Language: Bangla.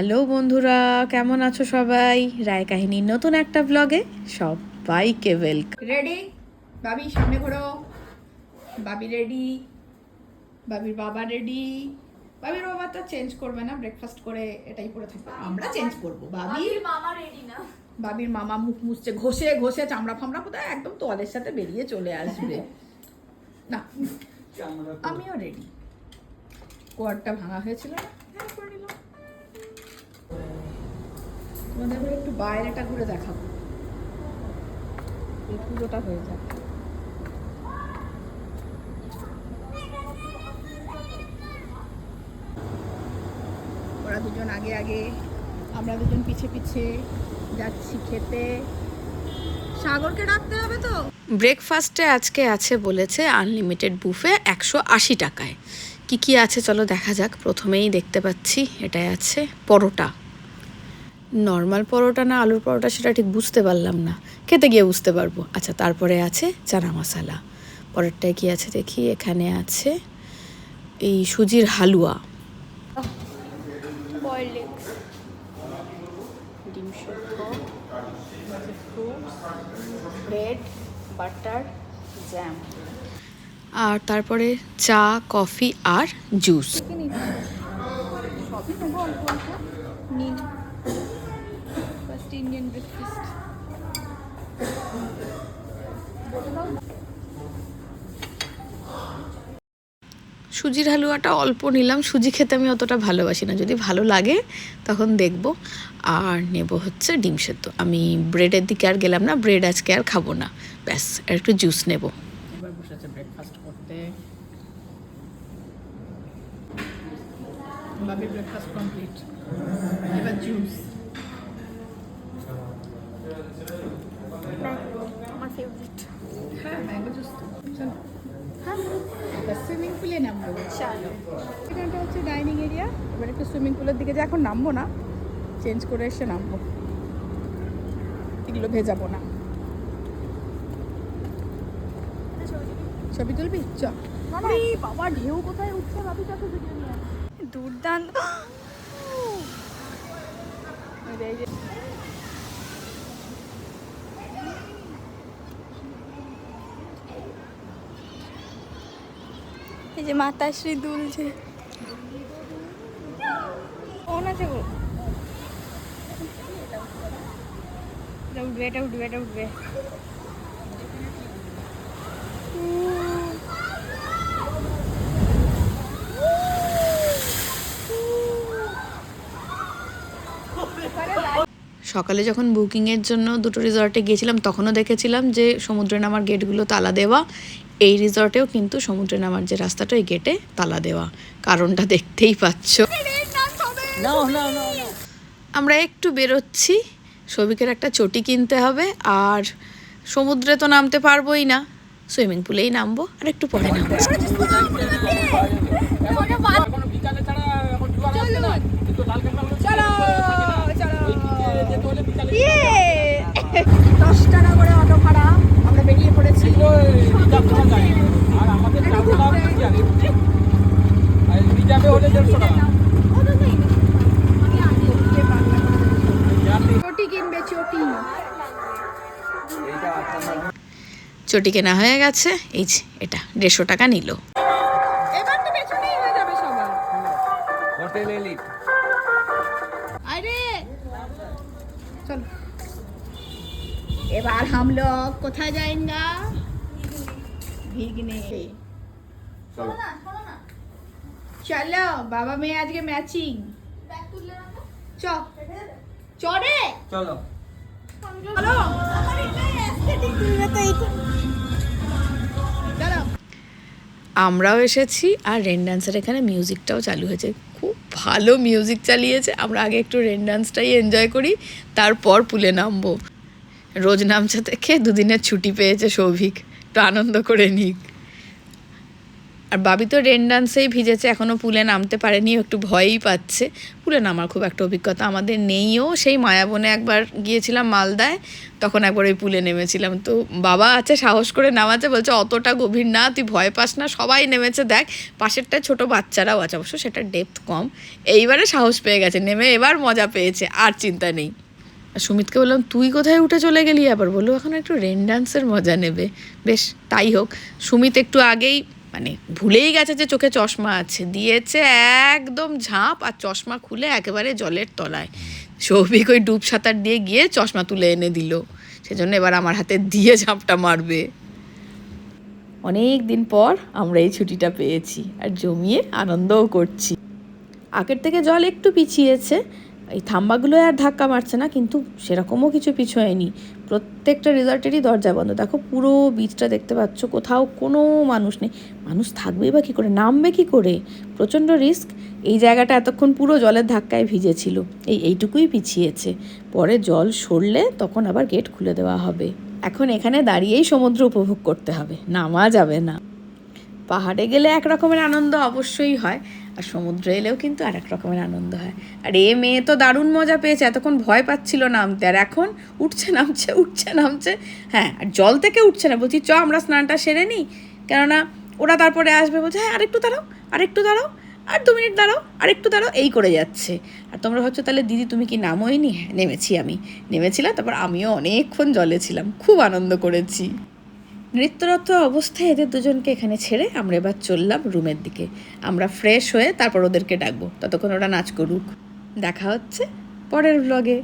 হ্যালো বন্ধুরা কেমন আছো সবাই? রায় কাহিনীর নতুন একটা ব্লগে সবাইকে ওয়েলকাম রেডি বাবি সামনে ঘোরো। বাবি রেডি বাবির বাবা রেডি বাবির বাবা তো চেঞ্জ করবে না ব্রেকফাস্ট করে এটাই পরে থাকবে। আমরা চেঞ্জ করব বাবি। মামা রেডি না। বাবির মামা মুখ মুছছে ঘষে ঘষে চামড়া ফামড়া কোথায় একদম তোয়ালের সাথে বেরিয়ে চলে আসবে। না আমিও রেডি কোয়ারটা ভাঙা হয়েছিল না? তোমাদের একটু বাইরেটা ঘুরে দেখাবো। এই পুরোটা হয়ে যাবে ওরা দুজন আগে আগে, আমরা দুজন পিছে পিছে যাচ্ছি খেতে। সাগরকে ডাকতে হবে তো? ব্রেকফাস্টে আজকে আছে বলেছে আনলিমিটেড বুফে একশো আশি টাকায়। কি কি আছে চলো দেখা যাক, প্রথমেই দেখতে পাচ্ছি, এটাই আছে পরোটা। নর্মাল পরোটা না আলুর পরোটা সেটা ঠিক বুঝতে পারলাম না। খেতে গিয়ে বুঝতে পারব। আচ্ছা তারপরে আছে চানা মশালা। পরেরটায় কি আছে দেখি? এখানে আছে এই সুজির হালুয়া। ডিম সেদ্ধ ব্রেড বাটার জ্যাম আর তারপরে চা কফি আর জুস সবই নেব অল্প অল্প। নিন। ফার্স্ট ইন্ডিয়ান ব্রেকফাস্ট সুজির হালুয়াটা অল্প নিলাম। সুজি খেতে আমি অতটা ভালোবাসি না। যদি ভালো লাগে তখন দেখব। আর নেব হচ্ছে ডিম সেদ্ধ। আমি ব্রেডের দিকে আর গেলাম না ব্রেড আজকে আর খাব না। ব্যাস আর একটু জুস নেব। এবার বসেছে ব্রেকফাস্ট করতে। ব্রেকফাস্ট কমপ্লিট এবার জুস ফেভারিট হ্যাঁ ম্যাঙ্গো জুস চলো। সুইমিং পুলে নামবো। চলো। এখানটা হচ্ছে ডাইনিং এরিয়া এবার একটু সুইমিং পুলের দিকে যে এখন নামবো না চেঞ্জ করে এসে নামবো। এগুলো ভেজাবো না। ছবি তুলবি? চ। বাবা ঢেউ কোথায় উঠছে ভাবি কাছে দুর্দান্ত। এই যে মাতা শ্রী মাতাশ্রী দুলছে কোন আছে উঠবে এটা উঠবে এটা উঠবে। সকালে যখন বুকিংয়ের জন্য দুটো রিসর্টে গিয়েছিলাম তখনও দেখেছিলাম যে সমুদ্রে নামার গেটগুলো তালা দেওয়া। এই রিসর্টেও কিন্তু সমুদ্রে নামার যে রাস্তাটা ওই গেটে তালা দেওয়া। কারণটা দেখতেই পাচ্ছ। আমরা একটু বেরোচ্ছি। সবিকের একটা চটি কিনতে হবে আর সমুদ্রে তো নামতে পারবোই না। সুইমিং পুলেই নামবো আর একটু পরে নামবো। দশ টাকা করে অটো ভাড়া আমরা বেরিয়ে পড়েছি। চটি কিনবে চটি চটি কেনা হয়ে গেছে। এই যে এটা দেড়শো টাকা নিল। এবার তো পেছনেই হয়ে যাবে সবার। Hotel Elite. চলো। এবার হামলক কোথায় যাইঙ্গা? ভিগনে। চলো। বাবা মেয়ে আজকে ম্যাচিং চ। চরে চলো। আমরাও এসেছি আর রেন ডান্সের এখানে মিউজিকটাও চালু হয়েছে। ভালো মিউজিক চালিয়েছে। আমরা আগে একটু রেন ডান্সটাই এনজয় করি, তারপর পুলে নামবো। রোজ নামছে থেকে দুদিনের ছুটি পেয়েছে সৌভিক। একটু আনন্দ করে নিক। আর বাবি তো রেন ডান্সেই ভিজেছে এখনও পুলে নামতে পারেনি একটু ভয়ই পাচ্ছে। পুলে নামার খুব একটা অভিজ্ঞতা আমাদের নেইও। সেই মায়াবনে একবার গিয়েছিলাম মালদায়, তখন একবার ওই পুলে নেমেছিলাম। তো বাবা আছে, সাহস করে নামাচ্ছে, বলছে, অতটা গভীর না, তুই ভয় পাস না, সবাই নেমেছে, দেখ পাশেরটা ছোট বাচ্চারাও আছে। অবশ্য সেটা ডেপথ কম। এইবারে সাহস পেয়ে গেছে, নেমে এবার মজা পেয়েছে, আর চিন্তা নেই। আর সুমিতকে বললাম, তুই কোথায় উঠে চলে গেলি আবার? বলল, এখন একটু রেন ডান্সের মজা নেবে। বেশ, তাই হোক। সুমিত একটু আগেই মানে ভুলেই গেছে যে চোখে চশমা আছে। দিয়েছে একদম ঝাঁপ আর চশমা খুলে একেবারে জলের তলায়। সৌভিক ওই ডুব সাঁতার দিয়ে গিয়ে চশমা তুলে এনে দিল। সেজন্য এবার আমার হাতে দিয়ে ঝাঁপটা মারবে। অনেক দিন পর আমরা এই ছুটিটা পেয়েছি আর জমিয়ে আনন্দও করছি। আগের থেকে জল একটু পিছিয়েছে। এই থাম্বাগুলো আর ধাক্কা মারছে না, কিন্তু সেরকমও কিছু পিছোয়নি। প্রত্যেকটা রিসর্টেরই দরজা বন্ধ। দেখো, পুরো বিচটা দেখতে পাচ্ছ, কোথাও কোনো মানুষ নেই। মানুষ থাকবেই বা কী করে? নামবে কী করে? প্রচণ্ড রিস্ক এই জায়গাটা এতক্ষণ পুরো জলের ধাক্কায় ভিজেছিল। এই এইটুকুই পিছিয়েছে। পরে জল সরলে তখন আবার গেট খুলে দেওয়া হবে। এখন এখানে দাঁড়িয়েই সমুদ্র উপভোগ করতে হবে। নামা যাবে না। পাহাড়ে গেলে এক রকমের আনন্দ অবশ্যই হয়, আর সমুদ্রে এলেও কিন্তু আর এক রকমের আনন্দ হয়। আর এ মেয়ে তো দারুণ মজা পেয়েছে, এতক্ষণ ভয় পাচ্ছিল নামতে, আর এখন উঠছে নামছে উঠছে নামছে। হ্যাঁ আর জল থেকে উঠছে না, বলছি, চ, আমরা স্নানটা সেরে নিই। কেননা ওরা তারপরে আসবে, বলছে হ্যাঁ আরেকটু দাঁড়াও আরেকটু দাঁড়াও, আর দু মিনিট দাঁড়াও, আরেকটু দাঁড়াও। এই করে যাচ্ছে। আর তোমরা ভাবছ, তাহলে দিদি, তুমি কি নামোই নি হ্যাঁ নেমেছি আমি। নেমেছিলাম, তারপর আমিও অনেকক্ষণ জলে ছিলাম, খুব আনন্দ করেছি। নৃত্যরত অবস্থায় এদের দুজনকে এখানে ছেড়ে আমরা এবার চললাম রুমের দিকে। আমরা ফ্রেশ হয়ে তারপর ওদেরকে ডাকবো। ততক্ষণ ওরা নাচ করুক। দেখা হচ্ছে পরের ব্লগে